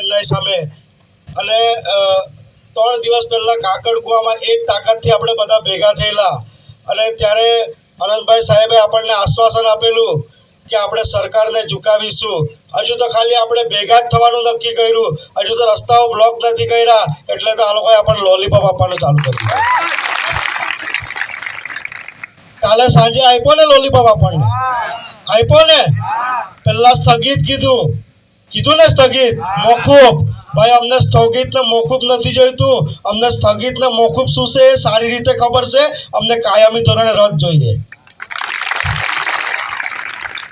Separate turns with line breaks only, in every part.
અન્યાય સામે. અને ત્રણ દિવસ પહેલા કાકડ કુવામાં એક તાકાતથી આપણે બધા ભેગા થયેલા. અને ત્યારે અનંતભાઈ સાહેબે આપણને આશ્વાસન આપેલું કે આપણે સરકારને ઝુકાવીશું. હજુ તો ખાલી આપણે ભેગા જ થવાનું નક્કી કર્યું. હજુ તો રસ્તાઓ બ્લોક નથી કર્યા. એટલે તો આ લોકોએ આપણને લોલીપોપ આપવાનું ચાલુ કરી દીધું. કાલે સાંજે આપ્યો ને લોલીપોપ આપણને આપ્યો ને? પહેલા સ્થગિત કીધું. કીધું ને સ્થગિત મોકૂફ ભાઈ, અમને સ્થગિત ને મોકૂફ નથી જોઈતું. અમને સ્થગિત ને મોકૂફ શું છે એ સારી રીતે ખબર છે. અમને કાયમી ધોરણે રદ જોઈએ.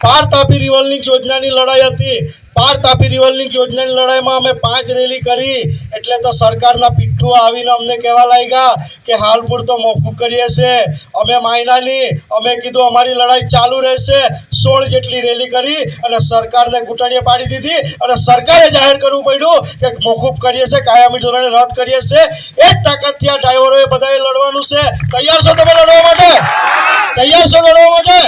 પાર તાપી રિવોલ્વિંગ યોજનાની લડાઈ હતી. પાર તાપી રિવોલ્વિંગ યોજનાની લડાઈમાં અમે પાંચ રેલી કરી. એટલે તો સરકારના પીઠું આવીને અમને કહેવા લાગ્યા કે હાલ પૂરતો મોકૂફ કરીએ છીએ અમે માયનાની અમે કીધું અમારી લડાઈ ચાલુ રહેશે. સોળ જેટલી રેલી કરી અને સરકારને ઘૂંટણીએ પાડી દીધી અને સરકારે જાહેર કરવું પડ્યું કે મોકૂફ કરીએ છીએ કાયમી ધોરણે રદ કરીએ છીએ એ જ તાકાતથી આ ડ્રાઈવરોએ બધાએ લડવાનું છે. તૈયાર છો તમે લડવા માટે? તૈયાર છો લડવા માટે?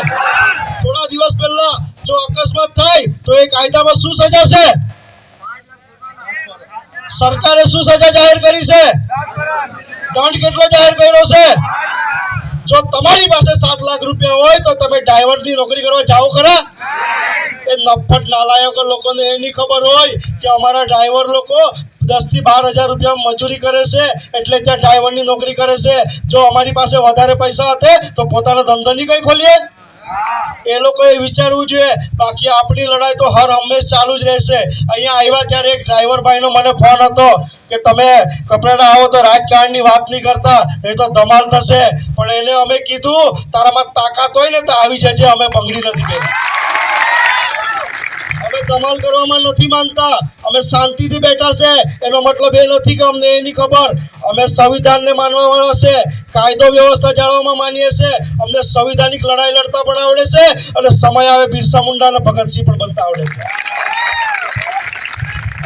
થોડા દિવસ પહેલા જો અકસ્માત થાય તો એ કાયદામાં શું સજા છે? સરકારે શું સજા જાહેર કરી છે? દંડ કેટલો જાહેર કર્યો છે? જો તમારી પાસે સાત લાખ રૂપિયા હોય તો તમે ડ્રાઈવરની નોકરી કરવા જાઓ ખરા? એ નફટ નાલાયક લોકોને એ નહીં ખબર હોય કે અમારા ડ્રાઈવર લોકો દસથી બાર હજાર રૂપિયા મજૂરી કરે છે, એટલે ત્યાં ડ્રાઈવરની નોકરી કરે છે. જો અમારી પાસે વધારે પૈસા હતે તો પોતાનો ધંધો નહીં કઈ ખોલીએ? એ લોકોએ વિચારવું જોઈએ, બાકી આપણી લડાઈ તો હર હંમેશ ચાલુ જ રહેશે. અહીંયા આવ્યા ત્યારે એક ડ્રાઈવર ભાઈનો મને ફોન હતો કે તમે કપરાડા આવો તો રાજકારણની વાત નહીં કરતા એ તો ધમાલ થશે. પણ એને અમે કીધું, તારામાં તાકાત હોય ને તો આવી જજે, અમે બંગડી નથી પહેરી. અમે કરવામાં નથી માનતા. અમે શાંતિથી બેઠા છે. એનો મતલબ એ નથી કે અમને એની ખબર. અમે સંવિધાનને માનવા વાળા છે. કાયદો વ્યવસ્થા જાળવવામાં માનીએ છીએ અમને સંવિધાનિક લડાઈ લડતા પણ આવડે છે અને સમય આવે બિરસા મુંડા અને ભગતસિંહ પણ બનતા આવડે છે.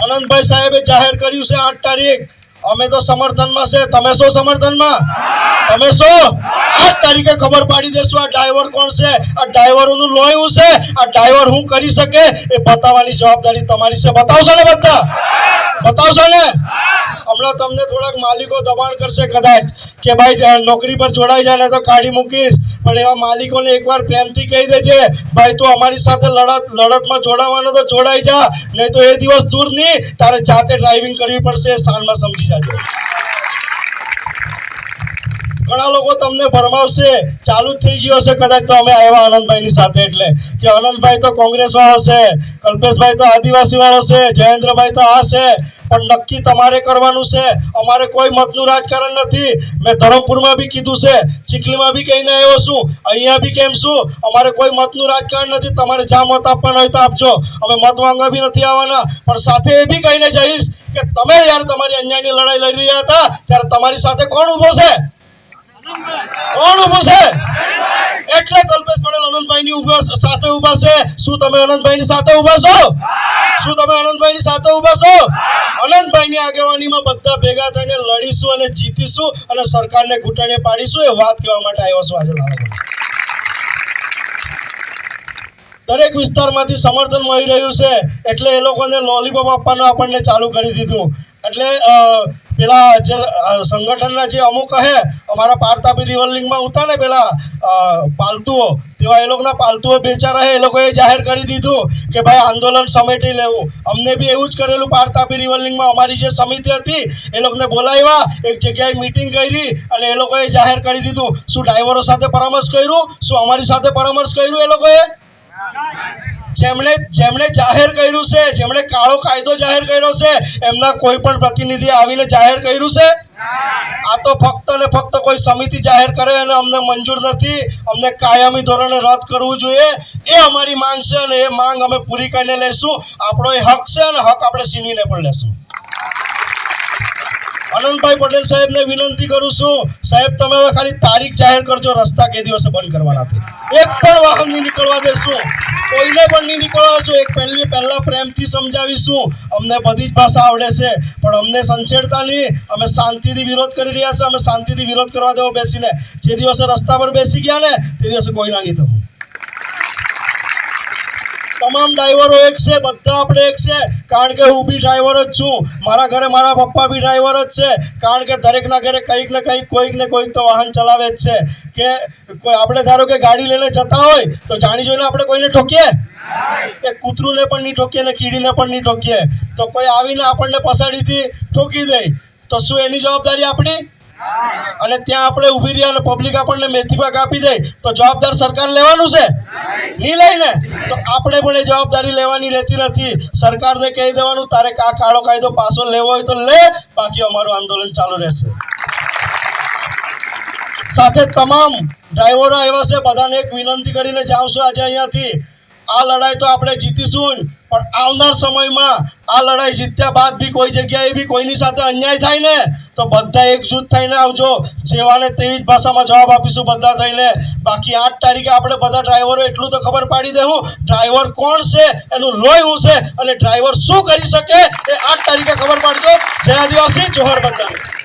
અનંતભાઈ સાહેબે જાહેર કર્યું છે આઠ તારીખ. અમે તો સમર્થનમાં છે. તમે શું સમર્થનમાં? તમે શું આજ તારીખે ખબર પાડી દેશું આ ડ્રાઈવર કોણ છે? આ ડ્રાઈવરોનું લોહીવું છે? આ ડ્રાઈવર હું કરી શકે? એ બતાવવાની જવાબદારી તમારી છે. બતાવશો ને બધા? બતાવશો ને? હમણાં તમને થોડાક માલિકો દબાણ કરશે કદાચ કે ભાઈ નોકરી પર જોડાઈ જાય ને તો કાઢી મૂકીશ. પણ એવા માલિકોને એકવાર પ્રેમથી કહી દેજે, ભાઈ, તું અમારી સાથે લડત, લડતમાં જોડાવાનો તો જોડાઈ જા, નહીં તો એ દિવસ દૂર નહીં. તારે જાતે ડ્રાઇવિંગ કરવી પડશે, સાંજમાં સમજી જાજે. ઘણા લોકો તમને ફરમાવશે ચાલુ થઈ ગયો હશે કદાચ તો અમે આવ્યા આનંદભાઈની સાથે એટલે. કે આનંદભાઈ તો કોંગ્રેસ વાળો છે, કલ્પેશભાઈ તો આદિવાસી વાળો છે, જયેન્દ્રભાઈ તો આ છે, પણ નક્કી તમારે કરવાનું છે. અમારે કોઈ મતનું રાજકારણ નથી. મેં ધરમપુરમાં બી કીધું છે, ચીખલીમાં બી કહીને આવ્યો છું. અહીંયા બી કેમ છું અમારે કોઈ મતનું રાજકારણ નથી. તમારે જ્યાં મત આપવાનું હોય તો આપજો. અમે મત માંગવા બી નથી આવવાના. પણ સાથે એ બી કહીને જઈશ કે તમે યાર તમારી અન્યાયની લડાઈ લડી રહ્યા હતા, ત્યારે તમારી સાથે કોણ ઊભો છે? કોણ ઊભો છે? એટલે કલ્પેશ પટેલ અનંતભાઈની ઊભા સાથે ઊભા છે. શું તમે અનંતભાઈની સાથે ઊભા છો? શું તમે અનંતભાઈની સાથે ઊભા છો? અનંતભાઈની આગેવાનીમાં બધા ભેગા થઈને લડીશું અને જીતીશું અને સરકારને ઘૂંટણે પાડીશું એ વાત કહેવા માટે આવ્યો છું આજે લાલા દરેક વિસ્તારમાંથી સમર્થન મળી રહ્યું છે એટલે એ લોકોને લોલીપોપ આપવાનું આપણને ચાલુ કરી દીધું. એટલે પેલા જે સંગઠનના જે અમુક હે, અમારા પારતાપી રિવોલ્વિંગમાં ઉતા ને પેલા પાલતુઓ, તેવા એ લોકોના પાલતુઓ બેચારા હે, એ લોકોએ જાહેર કરી દીધું કે ભાઈ આંદોલન સમેટી લેવું. અમને બી એવું જ કરેલું પારતાપી રિવોલ્વિંગમાં અમારી જે સમિતિ હતી, એ લોકોને બોલાવ્યા, એક જગ્યાએ મિટિંગ કરી અને એ લોકોએ જાહેર કરી દીધું. શું ડ્રાઈવરો સાથે પરામર્શ કર્યું? શું અમારી સાથે પરામર્શ કર્યું એ લોકોએ? જેમણે જેમણે જાહેર કર્યું છે, જેમણે કાળો કાયદો જાહેર કર્યો છે, એમના કોઈ પણ પ્રતિનિધિ આવીને જાહેર કર્યું છે? આ તો ફક્ત ને ફક્ત કોઈ સમિતિ જાહેર કરે અને અમને મંજૂર નથી. અમને કાયમી ધોરણે રદ કરવું જોઈએ. એ અમારી માંગ છે અને એ માંગ અમે પૂરી કરીને લેશું. આપણો એ હક છે અને હક આપણે છીનવીને પણ લેશું. આનંદભાઈ પટેલ સાહેબને વિનંતી કરું છું, સાહેબ, તમે હવે ખાલી તારીખ જાહેર કરજો, રસ્તા કે દિવસે બંધ કરવાના એક પણ વાહન નહીં નીકળવા દેશું. કોઈને પણ નહીં નીકળવા દેશું એક પહેલી પહેલા પ્રેમથી સમજાવીશું. અમને બધી જ ભાષા આવડે છે. પણ અમને સંછેડતા નહીં. અમે શાંતિથી વિરોધ કરી રહ્યા છે અમે શાંતિથી વિરોધ કરવા દેવો બેસીને. જે દિવસે રસ્તા પર બેસી ગયા ને, તે દિવસે કોઈના નહીં થવું. તમામ ડ્રાઈવરો એક છે, બધા આપણે એક છે. કારણ કે હું બી ડ્રાઈવર જ છું. મારા ઘરે મારા પપ્પા બી ડ્રાઈવર જ છે. કારણ કે દરેકના ઘરે કંઈક ને કંઈક, કોઈક ને કોઈક તો વાહન ચલાવે જ છે. કે કોઈ આપણે ધારો કે ગાડી લઈને જતા હોય, તો જાણી જોઈને આપણે કોઈને ઠોકીએ? કે કૂતરુંને પણ નહીં ઠોકીએ ને કીડીને પણ નહીં ઠોકીએ. તો કોઈ આવીને આપણને પસાડીથી ઠોકી દે. તો શું એની જવાબદારી આપણી? અને ત્યાં આપણે ઊભી રહ્યા અને પબ્લિક આપણને મેથી પાક આપી દે. તો જવાબદાર સરકાર લેવાનું છે? નહીં લઈને? તો આપણે પણ એ જવાબદારી લેવાની રહેતી નથી. સરકારને કહી દેવાનું, તારે આ કાળો કાયદો પાછો લેવો હોય તો લે, બાકી અમારું આંદોલન ચાલુ રહેશે. સાથે તમામ ડ્રાઈવરો આવ્યા છે, બધાને એક વિનંતી કરીને જાઉં આજે અહીંયાથી. આ લડાઈ તો આપણે જીતીશું પણ આવનાર સમયમાં આ લડાઈ જીત્યા બાદ બી કોઈ જગ્યાએ બી કોઈની સાથે અન્યાય થાય ને તો બધા એકજૂથ થઈને આવજો. સેવાને તેવી જ ભાષામાં જવાબ આપીશું બધા થઈને. બાકી આઠ તારીખે આપણે બધા ડ્રાઈવરો એટલું તો ખબર પાડી દેવું ડ્રાઈવર કોણ છે, એનું લોહી શું છે, અને ડ્રાઈવર શું કરી શકે એ આઠ તારીખે ખબર પાડજો. જય આદિવાસી, જોહર બધાને